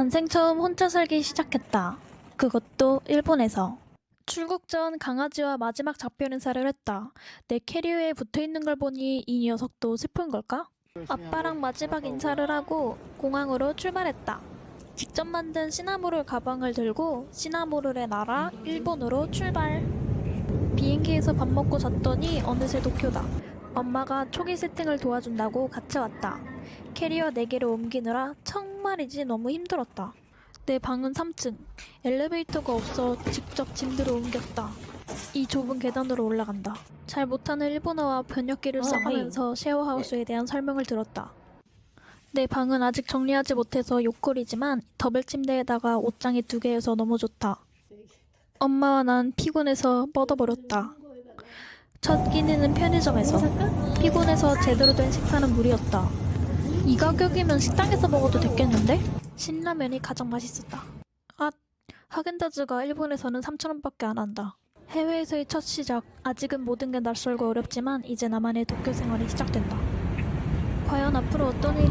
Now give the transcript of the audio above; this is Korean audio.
난생 처음 혼자 살기 시작했다. 그것도 일본에서. 출국 전 강아지와 마지막 작별 인사를 했다. 내 캐리어에 붙어 있는 걸 보니 이 녀석도 슬픈 걸까? 아빠랑 마지막 인사를 하고 공항으로 출발했다. 직접 만든 시나모롤 가방을 들고 시나모롤의 나라 일본으로 출발. 비행기에서 밥 먹고 잤더니 어느새 도쿄다. 엄마가 초기 세팅을 도와준다고 같이 왔다. 캐리어 4개를 옮기느라 정말이지 너무 힘들었다. 내 방은 3층. 엘리베이터가 없어 직접 짐들을 옮겼다. 이 좁은 계단으로 올라간다. 잘 못하는 일본어와 번역기를 어, 써가면서 쉐어하우스에 대한 설명을 들었다. 내 방은 아직 정리하지 못해서 요컬이지만 더블 침대에다가 옷장이 두 개여서 너무 좋다. 엄마와 난 피곤해서 뻗어버렸다. 첫 끼니는 편의점에서 피곤해서 제대로 된 식사는 무리였다. 이 가격이면 식당에서 먹어도 됐겠는데? 신라면이 가장 맛있었다. 아, 하겐다즈가 일본에서는 3,000원밖에 안 한다. 해외에서의 첫 시작. 아직은 모든 게 낯설고 어렵지만 이제 나만의 도쿄 생활이 시작된다. 과연 앞으로 어떤 일이.